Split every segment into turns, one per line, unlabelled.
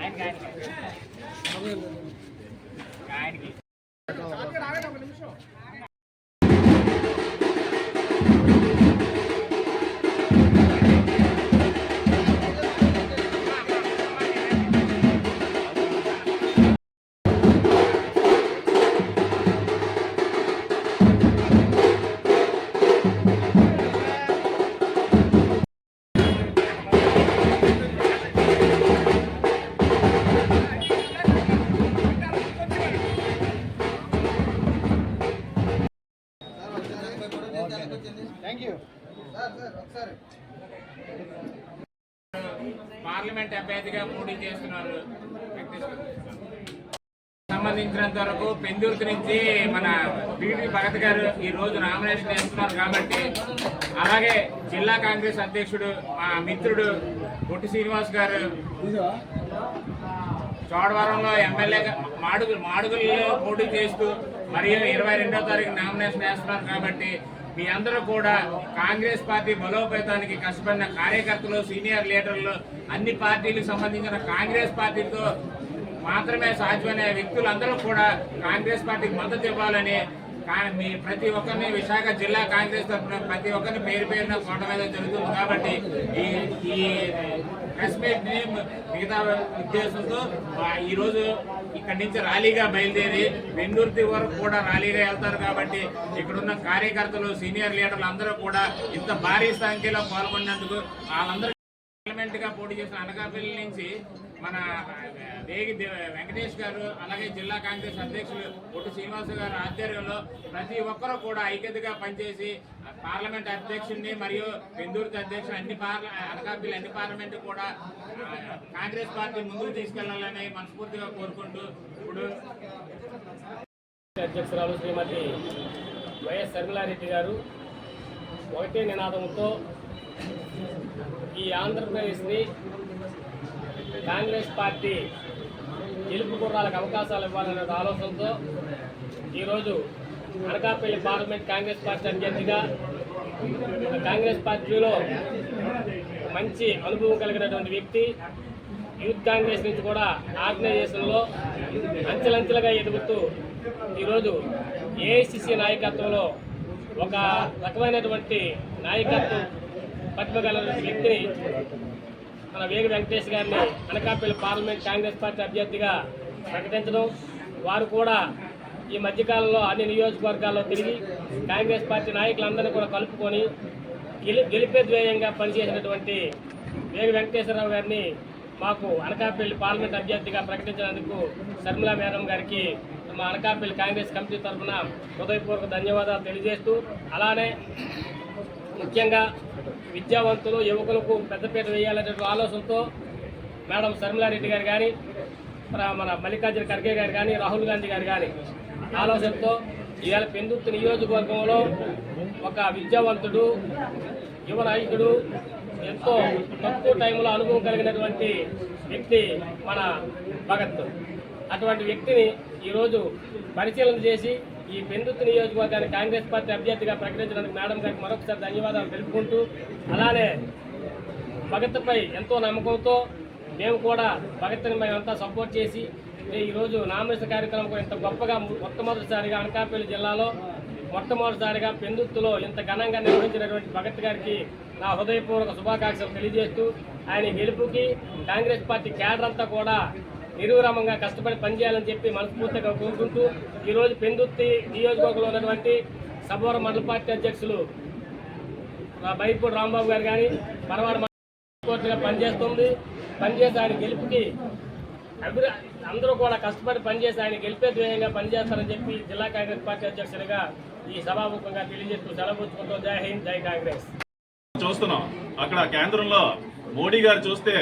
ఆయనకి ఆయనకి పార్లమెంట్ అభ్యర్థిగా పోటీ చేస్తున్నారు సంబంధించినంత వరకు పెందుర్తి నుంచి మన బీడి భగత్ గారు ఈ రోజు నామినేషన్ చేస్తున్నారు కాబట్టి అలాగే జిల్లా కాంగ్రెస్ అధ్యక్షుడు మా మిత్రుడు పొట్టి శ్రీనివాస్ గారు చోడవరంలో ఎమ్మెల్యేగా మాడుగు మాడుగుల్లో పోటీ చేస్తూ మరియు ఇరవై రెండో తారీఖు నామినేషన్ వేస్తున్నారు కాబట్టి మీ అందరూ కూడా కాంగ్రెస్ పార్టీ బలోపేతానికి కష్టపడిన కార్యకర్తలు సీనియర్ లీడర్లు అన్ని పార్టీలకు సంబంధించిన కాంగ్రెస్ పార్టీతో మాత్రమే సాధ్యమనే వ్యక్తులందరూ కూడా కాంగ్రెస్ పార్టీకి మద్దతు ఇవ్వాలని కా- మీ ప్రతి ఒక్కరిని విశాఖ జిల్లా కాంగ్రెస్ తరఫున ప్రతి ఒక్కరిని పేరు పేరున కోట మీద జరుగుతుంది కాబట్టి ఈ ఈ ప్రెస్ మీట్ని మిగతా ఉద్దేశంతో ఈరోజు ఇక్కడి నుంచి ర్యాలీగా బయలుదేరి వెందుర్తి వరకు కూడా ర్యాలీగా వెళ్తారు కాబట్టి ఇక్కడున్న కార్యకర్తలు సీనియర్ లీడర్లు అందరూ కూడా ఇంత భారీ సంఖ్యలో పాల్గొన్నందుకు వాళ్ళందరూ పార్లమెంట్గా పోటీ చేసిన అనకాపల్లి నుంచి మన వేగి వెంకటేష్ గారు అలాగే జిల్లా కాంగ్రెస్ అధ్యక్షులు పొట్టి శ్రీనివాస గారు ఆధ్వర్యంలో ప్రతి ఒక్కరూ కూడా ఐక్యతగా పనిచేసి పార్లమెంట్ అధ్యక్షుడిని మరియు బెందూరు అధ్యక్షుడు అన్ని పార్ల అనకాపల్లి అన్ని పార్లమెంట్ కూడా కాంగ్రెస్ పార్టీ ముందుకు తీసుకెళ్ళాలని మనస్ఫూర్తిగా కోరుకుంటూ ఇప్పుడు
అధ్యక్షురాలు శ్రీమతి వైఎస్ శర్మిలారెడ్డి గారు ఒకటే నినాదంతో ఈ ఆంధ్రప్రదేశ్ని కాంగ్రెస్ పార్టీ గెలుపు గుర్రాలకు అవకాశాలు ఇవ్వాలనే ఆలోచనతో ఈరోజు అనకాపల్లి పార్లమెంట్ కాంగ్రెస్ పార్టీ అభ్యర్థిగా కాంగ్రెస్ పార్టీలో మంచి అనుభవం కలిగినటువంటి వ్యక్తి. యూత్ కాంగ్రెస్ నుంచి కూడా ఆర్గనైజేషన్లో అంచెలంచెలుగా ఎదుగుతూ ఈరోజు ఏఐసిసి నాయకత్వంలో ఒక రకమైనటువంటి నాయకత్వం పట్టుకోగలిగిన వ్యక్తిని మన వేగి వెంకటేష్ గారిని అనకాపల్లి పార్లమెంట్ కాంగ్రెస్ పార్టీ అభ్యర్థిగా ప్రకటించడం. వారు కూడా ఈ మధ్యకాలంలో అన్ని నియోజకవర్గాల్లో తిరిగి కాంగ్రెస్ పార్టీ నాయకులందరినీ కూడా కలుపుకొని గెలి గెలిపే ధ్యేయంగా పనిచేసినటువంటి వేగి వెంకటేశ్వరరావు గారిని మాకు అనకాపల్లి పార్లమెంట్ అభ్యర్థిగా ప్రకటించినందుకు శర్మిలా మేడం గారికి మా అనకాపల్లి కాంగ్రెస్ కమిటీ తరఫున హృదయపూర్వక ధన్యవాదాలు తెలియజేస్తూ అలానే ముఖ్యంగా విద్యావంతులు యువకులకు పెద్దపీట వేయాలనే ఆలోచనతో మేడం శర్మిలారెడ్డి గారు కానీ మన- మన మల్లికార్జున ఖర్గే గారు కానీ రాహుల్ గాంధీ గారు కానీ ఆలోచనతో ఇవాళ పెందుర్తి నియోజకవర్గంలో ఒక విద్యావంతుడు యువ నాయకుడు ఎంతో తక్కువ టైంలో అనుభవం కలిగినటువంటి వ్యక్తి మన భగత్. అటువంటి వ్యక్తిని ఈరోజు పరిశీలన చేసి ఈ పెందుర్తి నియోజకవర్గాన్ని కాంగ్రెస్ పార్టీ అభ్యర్థిగా ప్రకటించడానికి మేడం గారికి మరొకసారి ధన్యవాదాలు తెలుపుకుంటూ అలానే భగత్పై ఎంతో నమ్మకంతో మేము కూడా భగత్ని మేమంతా సపోర్ట్ చేసి ఈరోజు నామినేషన్ కార్యక్రమం కూడా ఇంత గొప్పగా మొట్టమొదటిసారిగా అనకాపల్లి జిల్లాలో మొట్టమొదటిసారిగా పెందుత్తులో ఇంత ఘనంగా నిర్వహించినటువంటి భగత్ గారికి నా హృదయపూర్వక శుభాకాంక్షలు తెలియజేస్తూ ఆయన గెలుపుకి కాంగ్రెస్ పార్టీ క్యాడర్ అంతా కూడా నిర్విరామంగా కష్టపడి పనిచేయాలని చెప్పి మనస్ఫూర్తిగా కోరుకుంటూ ఈరోజు పెందుత్తి నియోజకవర్గంలో ఉన్నటువంటి సబోర మండల పార్టీ అధ్యక్షులు బైపూడి రాంబాబు గారు కానీ పరవాడ కోర్టుగా పనిచేస్తుంది. పనిచేసి ఆయన గెలుపుకి అభివృ అందరూ కూడా కష్టపడి పనిచేసి ఆయన గెలిపే ధ్యేయంగా పనిచేస్తారని చెప్పి జిల్లా కాంగ్రెస్ పార్టీ అధ్యక్షుడిగా ఈ సభాముఖంగా తెలియజేస్తూ సెలవుకుంటూ జై హింద్ జై కాంగ్రెస్.
చూస్తున్నాం. అక్కడ కేంద్రంలో మోడీ గారు చూస్తే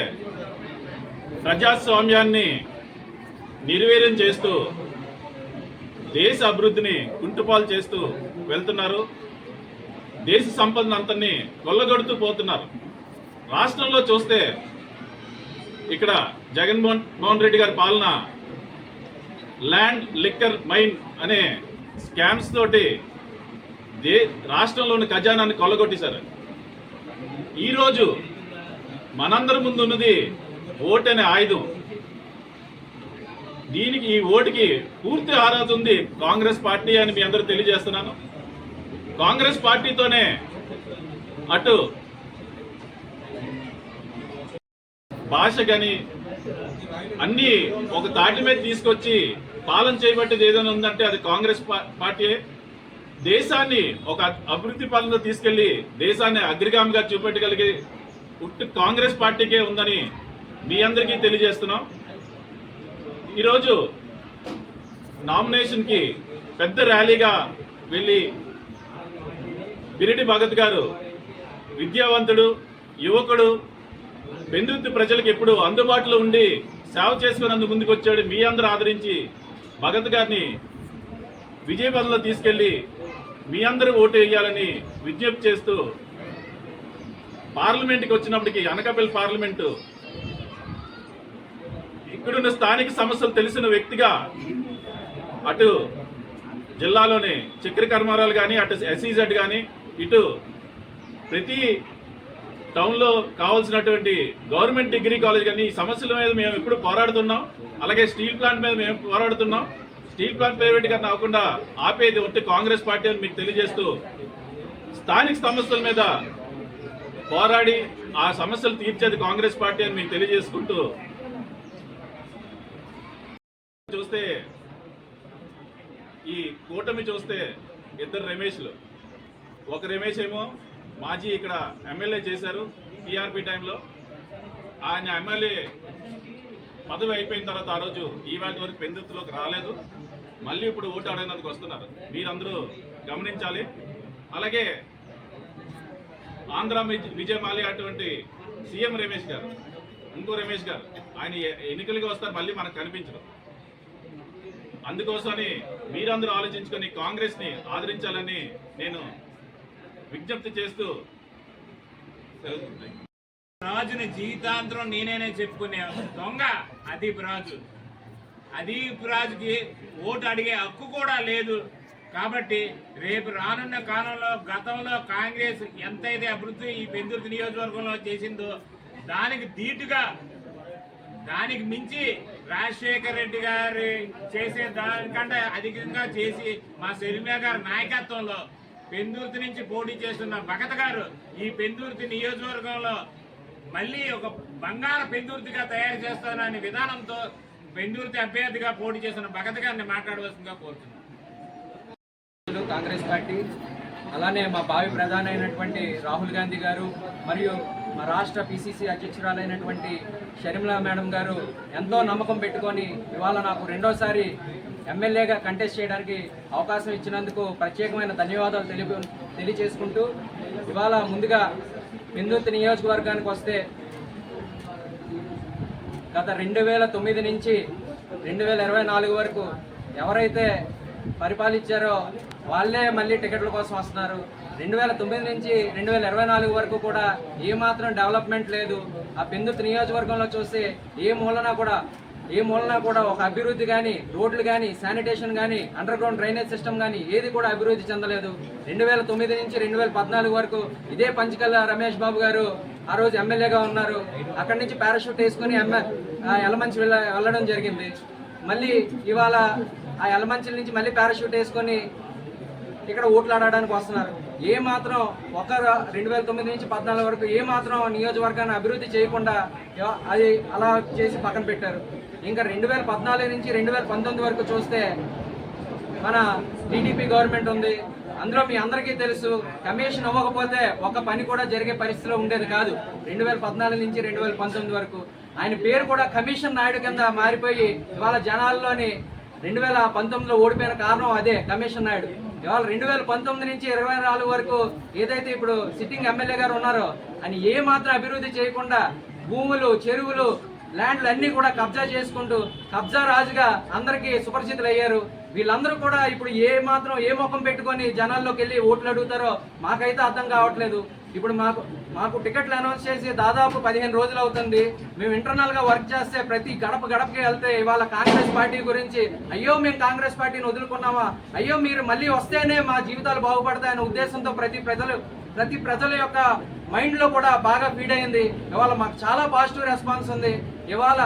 ప్రజాస్వామ్యాన్ని నిర్వీర్యం చేస్తూ దేశ అభివృద్ధిని కుంటుపాలు చేస్తూ వెళ్తున్నారు. దేశ సంపదను అంతని కొల్లగొడుతూ పోతున్నారు. రాష్ట్రంలో చూస్తే ఇక్కడ జగన్మోహన్ మోహన్ రెడ్డి గారి పాలన ల్యాండ్ లిక్కర్ మైన్ అనే స్కామ్స్ తోటి దే రాష్ట్రంలోని ఖజానాన్ని కొల్లగొట్టేశారు. ఈరోజు మనందరి ముందు ఉన్నది ఓటు అనే ఆయుధం. దీనికి ఈ ఓటుకి పూర్తి అర్హత ఉంది కాంగ్రెస్ పార్టీ అని మీ అందరూ తెలియజేస్తున్నాను. కాంగ్రెస్ పార్టీతోనే అటు భాష కానీ అన్ని ఒక తాటి మీద తీసుకొచ్చి పాలన చేయబట్టేది ఏదైనా ఉందంటే అది కాంగ్రెస్ పా- పార్టీయే. దేశాన్ని ఒక అభివృద్ధి పాలనలో తీసుకెళ్ళి దేశాన్ని అగ్రగామిగా చూపెట్టగలిగే ఉట్టి కాంగ్రెస్ పార్టీకే ఉందని మీ అందరికీ తెలియజేస్తున్నాం. ఈరోజు నామినేషన్కి పెద్ద ర్యాలీగా వెళ్ళి బిరిడి భగత్ గారు విద్యావంతుడు యువకుడు పెందుర్తి ప్రజలకు ఎప్పుడు అందుబాటులో ఉండి సేవ చేసుకున్నందుకు ముందుకు వచ్చాడు మీ అందరూ ఆదరించి భగత్ గారిని విజయవాడలో తీసుకెళ్ళి మీ అందరూ ఓటు వేయాలని విజ్ఞప్తి చేస్తూ పార్లమెంట్కి వచ్చినప్పటికీ అనకాపల్లి పార్లమెంటు ఇక్కడున్న స్థానిక సమస్యలు తెలిసిన వ్యక్తిగా అటు జిల్లాలోని చక్కెర కర్మారాలు కానీ అటు ఎస్ఈజెడ్ కానీ ఇటు ప్రతి టౌన్లో కావాల్సినటువంటి గవర్నమెంట్ డిగ్రీ కాలేజ్ కానీ ఈ సమస్యల మీద మేము ఎప్పుడు పోరాడుతున్నాం. అలాగే స్టీల్ ప్లాంట్ మీద మేము పోరాడుతున్నాం. స్టీల్ ప్లాంట్ ప్రైవేట్ కానీ అవ్వకుండా ఆపేది ఉంటే కాంగ్రెస్ పార్టీ అని మీకు తెలియజేస్తూ స్థానిక సమస్యల మీద పోరాడి ఆ సమస్యలు తీర్చేది కాంగ్రెస్ పార్టీ అని మీకు తెలియజేసుకుంటూ చూస్తే ఈ కూటమి చూస్తే ఇద్దరు రమేష్లు. ఒక రమేష్ ఏమో మాజీ ఇక్కడ ఎమ్మెల్యే చేశారు టీఆర్పీ టైంలో. ఆయన ఎమ్మెల్యే పదవి అయిపోయిన తర్వాత ఆ రోజు ఈవేళ వరకు పెందుతులోకి రాలేదు. మళ్ళీ ఇప్పుడు ఓటు అడగడానికి వస్తున్నారు. మీరందరూ గమనించాలి. అలాగే ఆంధ్ర విజయ్ మాలి అటువంటి సీఎం రమేష్ గారు ఇంకో రమేష్ గారు ఆయన ఎన్నికలకి వస్తారు మళ్ళీ మనకు కనిపించడం అందుకోసమని మీరందరూ ఆలోచించుకొని కాంగ్రెస్ని ఆదరించాలని నేను విజ్ఞప్తి చేస్తూ
రాజుని జీవితాంతరం నేనేనే చెప్పుకునే దొంగ అదీప్ రాజు. అదీప్ రాజుకి ఓటు అడిగే హక్కు కూడా లేదు. కాబట్టి రేపు రానున్న కాలంలో గతంలో కాంగ్రెస్ ఎంతైతే అభివృద్ధి ఈ పెందుర్తి నియోజకవర్గంలో చేసిందో దానికి ధీటుగా దానికి మించి రాజశేఖర్ రెడ్డి గారు చేసే దానికంటే అధికంగా చేసి మా సెల్మియా గారి నాయకత్వంలో పెందుర్తి నుంచి పోటీ చేస్తున్న భగత్ గారు ఈ పెందుర్తి నియోజకవర్గంలో మళ్ళీ ఒక బంగారు పెందుర్తిగా తయారు చేస్తాననే విధానంతో పెందుర్తి అభ్యర్థిగా పోటీ చేస్తున్న భగత్ గారిని మాట్లాడవలసిందిగా కోరుతున్నాను.
కాంగ్రెస్ పార్టీ అలానే మా భావి ప్రధాన అయినటువంటి రాహుల్ గాంధీ గారు మరియు మా రాష్ట్ర పిసిసి అధ్యక్షురాలైనటువంటి షర్మిలా మేడం గారు ఎంతో నమ్మకం పెట్టుకొని ఇవాళ నాకు రెండోసారి ఎమ్మెల్యేగా కంటెస్ట్ చేయడానికి అవకాశం ఇచ్చినందుకు ప్రత్యేకమైన ధన్యవాదాలు తెలియ తెలియచేసుకుంటూ ఇవాళ ముందుగా పెందుర్తి నియోజకవర్గానికి వస్తే గత రెండు వేల తొమ్మిది నుంచి రెండు వేల ఇరవై నాలుగు వరకు ఎవరైతే పరిపాలించారో వాళ్ళే మళ్ళీ టికెట్ల కోసం వస్తున్నారు. రెండు వేల తొమ్మిది నుంచి రెండు వేల ఇరవై నాలుగు వరకు కూడా ఏమాత్రం డెవలప్మెంట్ లేదు. ఆ పెందుతు నియోజకవర్గంలో చూస్తే ఏ మూలన కూడా ఏ మూలన కూడా ఒక అభివృద్ధి కానీ రోడ్లు కానీ శానిటేషన్ కానీ అండర్ గ్రౌండ్ డ్రైనేజ్ సిస్టమ్ కానీ ఏది కూడా అభివృద్ధి చెందలేదు. రెండు వేల తొమ్మిది నుంచి రెండు వేల పద్నాలుగు వరకు ఇదే పంచకల్ల రమేష్ బాబు గారు ఆ రోజు ఎమ్మెల్యేగా ఉన్నారు. అక్కడి నుంచి పారాషూట్ వేసుకుని ఎమ్మె ఆ ఎలమంచి వెళ్ళ వెళ్ళడం జరిగింది. మళ్ళీ ఇవాళ ఆ ఎలమంచి నుంచి మళ్ళీ పారాషూట్ వేసుకొని ఇక్కడ ఓట్లు ఆడడానికి వస్తున్నారు. ఏ మాత్రం ఒక రెండు వేల తొమ్మిది నుంచి పద్నాలుగు వరకు ఏ మాత్రం నియోజకవర్గాన్ని అభివృద్ధి చేయకుండా అది అలా చేసి పక్కన పెట్టారు. ఇంకా రెండు వేల పద్నాలుగు నుంచి రెండు వేల పంతొమ్మిది వరకు చూస్తే మన టీడీపీ గవర్నమెంట్ ఉంది. అందులో మీ అందరికీ తెలుసు కమిషన్ ఇవ్వకపోతే ఒక పని కూడా జరిగే పరిస్థితిలో ఉండేది కాదు. రెండు వేల పద్నాలుగు నుంచి రెండు వేల పంతొమ్మిది వరకు. ఆయన పేరు కూడా కమిషన్ నాయుడు కింద మారిపోయి ఇవాళ జనాల్లోని రెండు వేల పంతొమ్మిదిలో ఓడిపోయిన కారణం అదే కమిషన్ నాయుడు. ఇవాళ రెండు వేల పంతొమ్మిది నుంచి ఇరవై నాలుగు వరకు ఏదైతే ఇప్పుడు సిట్టింగ్ ఎమ్మెల్యే గారు ఉన్నారో అని ఏ మాత్రం అభివృద్ధి చేయకుండా భూములు చెరువులు ల్యాండ్లు అన్ని కూడా కబ్జా చేసుకుంటూ కబ్జా రాజుగా అందరికీ సుపరిచితులు అయ్యారు వీళ్ళందరూ కూడా ఇప్పుడు ఏ మాత్రం ఏ ముఖం పెట్టుకొని జనాల్లోకి వెళ్ళి ఓట్లు అడుగుతారో మాకైతే అర్థం కావట్లేదు. ఇప్పుడు మాకు మాకు టికెట్లు అనౌన్స్ చేసి దాదాపు పదిహేను రోజులు అవుతుంది. మేము ఇంటర్నల్గా వర్క్ చేస్తే ప్రతి గడప గడపకి వెళ్తే ఇవాళ కాంగ్రెస్ పార్టీ గురించి అయ్యో మేము కాంగ్రెస్ పార్టీని వదులుకున్నామా? అయ్యో మీరు మళ్ళీ వస్తేనే మా జీవితాలు బాగుపడతాయనే ఉద్దేశంతో ప్రతి ప్రజలు ప్రతి ప్రజల యొక్క మైండ్లో కూడా బాగా ఫీడ్ అయింది. ఇవాళ మాకు చాలా పాజిటివ్ రెస్పాన్స్ ఉంది. ఇవాళ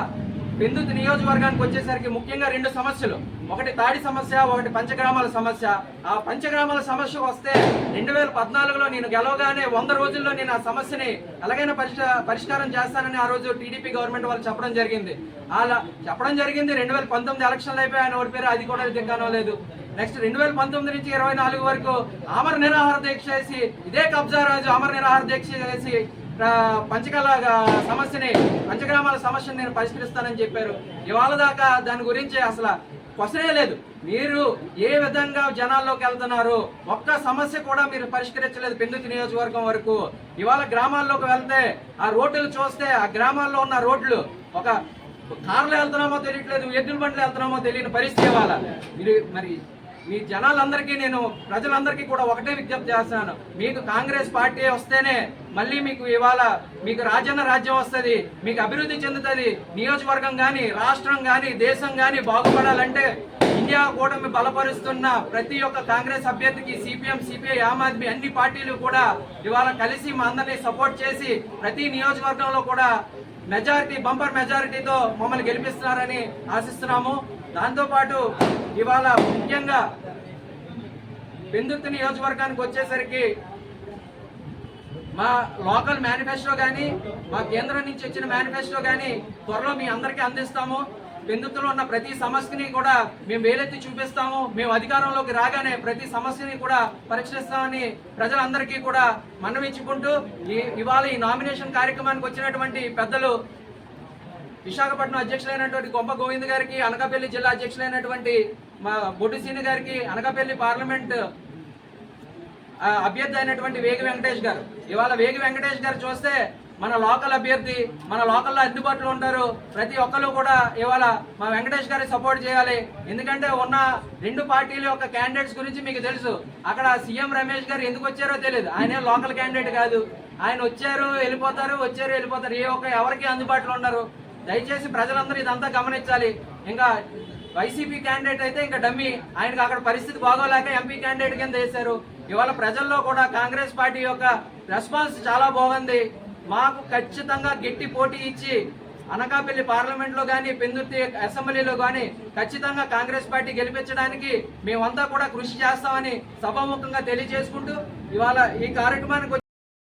బిందుత్ నియోజకవర్గానికి వచ్చేసరికి ముఖ్యంగా రెండు సమస్యలు. ఒకటి తాడి సమస్య ఒకటి పంచగ్రామాల సమస్య. ఆ పంచగ్రామాల సమస్య వస్తే రెండు వేల పద్నాలుగులో నేను గెలవగానే వంద రోజుల్లో నేను ఆ సమస్యని ఎలాగైనా పరిష్ పరిష్కారం చేస్తానని ఆ రోజు టీడీపీ గవర్నమెంట్ వాళ్ళు చెప్పడం జరిగింది. అలా చెప్పడం జరిగింది రెండు వేల పంతొమ్మిది ఎలక్షన్లు అయిపోయి ఆయన ఓడిపోయారు అది కూడా దిగ్గానో లేదు. నెక్స్ట్ రెండు వేల పంతొమ్మిది నుంచి ఇరవై నాలుగు వరకు ఆమర నిరాహార దీక్ష చేసి ఇదే కబ్జా రాజు ఆమర నిరాహార దీక్ష చేసి ఆ, పంచకాల సమస్యని పంచగ్రామాల సమస్యను నేను పరిష్కరిస్తానని చెప్పారు. ఇవాళ దాకా దాని గురించి అసలు క్వశ్చనే లేదు. మీరు ఏ విధంగా జనాల్లోకి వెళ్తున్నారు ఒక్క సమస్య కూడా మీరు పరిష్కరించలేదు పెందుతి నియోజకవర్గం వరకు. ఇవాళ గ్రామాల్లోకి వెళ్తే ఆ రోడ్లు చూస్తే ఆ గ్రామాల్లో ఉన్న రోడ్లు ఒక కార్లు వెళ్తున్నామో తెలియట్లేదు ఎద్దుల బండ్లు వెళ్తున్నామో తెలియని పరిస్థితి ఇవాళ. మీరు మరి మీ జనాలందరికీ నేను ప్రజలందరికీ కూడా ఒకటే విజ్ఞప్తి చేస్తున్నాను. మీకు కాంగ్రెస్ పార్టీ వస్తేనే మళ్ళీ మీకు ఇవాళ మీకు రాజన్న రాజ్యం వస్తుంది మీకు అభివృద్ధి చెందుతుంది నియోజకవర్గం కానీ రాష్ట్రం కానీ దేశం కానీ బాగుపడాలంటే ఇండియా కూటమి బలపరుస్తున్న ప్రతి ఒక్క కాంగ్రెస్ అభ్యర్థికి సిపిఎం సిపిఐ ఆమ్ ఆద్మీ అన్ని పార్టీలు కూడా ఇవాళ కలిసి మా అందరినీ సపోర్ట్ చేసి ప్రతి నియోజకవర్గంలో కూడా మెజారిటీ బంపర్ మెజారిటీతో మమ్మల్ని గెలిపిస్తున్నారని ఆశిస్తున్నాము. దాంతోపాటు ఇవాళ ముఖ్యంగా బెందుర్తి నియోజకవర్గానికి వచ్చేసరికి మా లోకల్ మేనిఫెస్టో కానీ మా కేంద్రం నుంచి వచ్చిన మేనిఫెస్టో కానీ త్వరలో మీ అందరికీ అందిస్తాము. బెందుతులో ఉన్న ప్రతి సమస్యని కూడా మేము వేలెత్తి చూపిస్తాము. మేము అధికారంలోకి రాగానే ప్రతి సమస్యని కూడా పరీక్షిస్తామని ప్రజలందరికీ కూడా మనవించుకుంటూ ఈ ఇవాళ ఈ నామినేషన్ కార్యక్రమానికి వచ్చినటువంటి పెద్దలు విశాఖపట్నం అధ్యక్షులైనటువంటి గొప్ప గోవింద్ గారికి అనకాపల్లి జిల్లా అధ్యక్షులైనటువంటి మా బొడ్డుసీని గారికి అనకాపల్లి పార్లమెంట్ అభ్యర్థి అయినటువంటి వేగి వెంకటేష్ గారు. ఇవాళ వేగి వెంకటేష్ గారు చూస్తే మన లోకల్ అభ్యర్థి మన లోకల్లో అందుబాటులో ఉంటారు. ప్రతి ఒక్కరు కూడా ఇవాళ మా వెంకటేష్ గారికి సపోర్ట్ చేయాలి. ఎందుకంటే ఉన్న రెండు పార్టీల యొక్క క్యాండిడేట్స్ గురించి మీకు తెలుసు. అక్కడ సీఎం రమేష్ గారు ఎందుకు వచ్చారో తెలియదు. ఆయనే లోకల్ క్యాండిడేట్ కాదు. ఆయన వచ్చారు వెళ్ళిపోతారు వచ్చారు వెళ్ళిపోతారు. ఏ ఒక్క ఎవరికి అందుబాటులో ఉన్నారు దయచేసి ప్రజలందరూ ఇదంతా గమనించాలి. ఇంకా వైసీపీ క్యాండిడేట్ అయితే ఇంకా డమ్మి ఆయనకు అక్కడ పరిస్థితి బాగోలేక ఎంపీ క్యాండిడేట్ కింద వేశారు. ఇవాళ ప్రజల్లో కూడా కాంగ్రెస్ పార్టీ యొక్క రెస్పాన్స్ చాలా బాగుంది. మాకు ఖచ్చితంగా గట్టి పోటీ ఇచ్చి అనకాపల్లి పార్లమెంట్లో కానీ పెందుర్తి అసెంబ్లీలో కానీ ఖచ్చితంగా కాంగ్రెస్ పార్టీ గెలిపించడానికి మేమంతా కూడా కృషి చేస్తామని సభాముఖంగా తెలియజేసుకుంటూ ఇవాళ ఈ కార్యక్రమానికి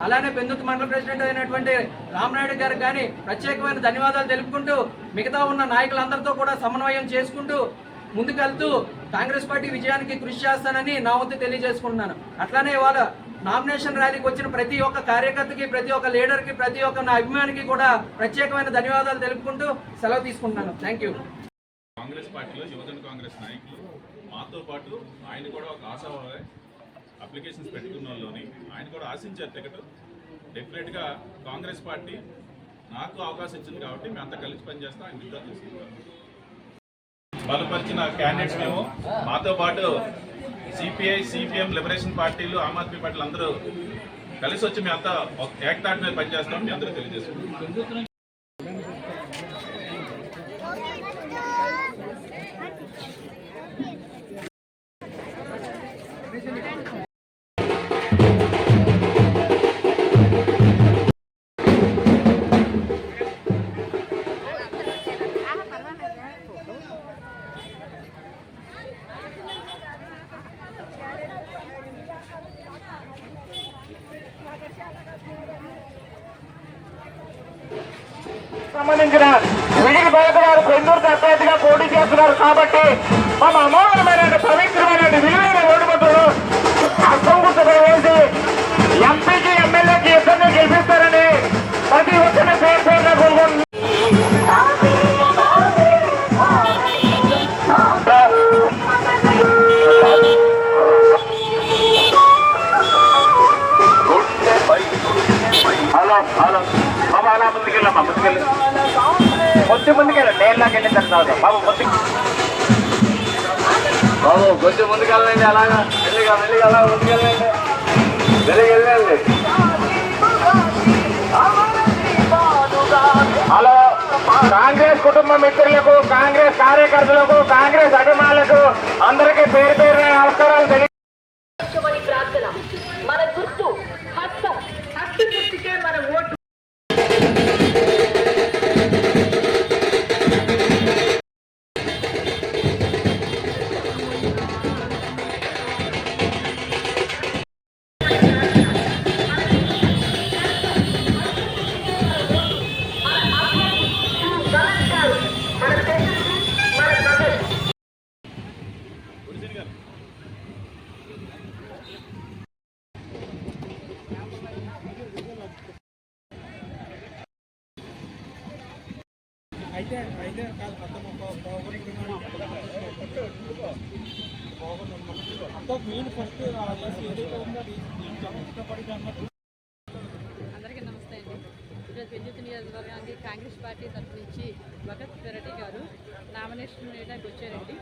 అలానే పెందుతు మండల ప్రెసిడెంట్ అయినటువంటి రామనాయుడు గారు కానీ ప్రత్యేకమైన ధన్యవాదాలు తెలుపుకుంటూ మిగతా ఉన్న నాయకులందరితో కూడా సమన్వయం చేసుకుంటూ ముందుకెళ్తూ కాంగ్రెస్ పార్టీ విజయానికి కృషి చేస్తానని నా వంతు తెలియజేసుకుంటున్నాను. అట్లానే ఇవాళ నామినేషన్ ర్యాలీకి వచ్చిన ప్రతి ఒక్క కార్యకర్తకి ప్రతి ఒక్క లీడర్కి ప్రతి ఒక్క నా అభిమానికి కూడా ప్రత్యేకమైన ధన్యవాదాలు తెలుపుకుంటూ సెలవు తీసుకుంటున్నాను. థ్యాంక్ యూ
కాంగ్రెస్ పార్టీలో యువజన కాంగ్రెస్ నాయకులు మాతో పాటు ఆయన కూడా ఒక ఆశావాహి అప్లికేషన్స్ పెట్టుకున్న వాళ్ళని ఆయన కూడా ఆశించారు టికెట్. డెఫినెట్గా కాంగ్రెస్ పార్టీ నాకు అవకాశం ఇచ్చింది కాబట్టి మేము అంతా కలిసి పనిచేస్తాం ఆయన విద్యా చేసుకుంటాం బలపరిచిన క్యాండిడేట్స్ మేము. మాతో పాటు సిపిఐ సిపిఎం లిబరేషన్ పార్టీలు ఆమ్ ఆద్మీ పార్టీలు అందరూ కలిసి వచ్చి మేము అంతా ఒక ఏకతాటి మీద పనిచేస్తాం మీ అందరూ తెలియజేసుకుంటాం
సంబంధించిన విడిగి భరత్ గారు పెందూరు అభ్యర్థిగా పోటీ చేస్తున్నారు కాబట్టి మన అమూల్యమైన పవిత్రమైన విలువైన ఓటుపత్రులు అసంగుతపై వేసి ఎంపీకి ఎమ్మెల్యేకి ఇద్దరిని గెలిపిస్తారని ప్రతి ఒక్క బాబు ముందుకు బాబు కొంచెం ముందుకెళ్ళండి అలాగా. మెల్లిగా మెల్లిగా అలా ముందుకెళ్ళండి. మెల్లిగా వెళ్ళండి. హలో కాంగ్రెస్ కుటుంబ మిత్రులకు కాంగ్రెస్ కార్యకర్తలకు కాంగ్రెస్ అభిమానులకు అందరికీ పేరు పేరు నమస్కారాలు తెలియ
మన గుర్తు
అందరికీ నమస్తే అండి. ఈరోజు విద్యుత్ నియోజకవర్గానికి కాంగ్రెస్ పార్టీ తరఫు నుంచి భగత్ పెరటి గారు నామినేషన్ వేయడానికి వచ్చారండి.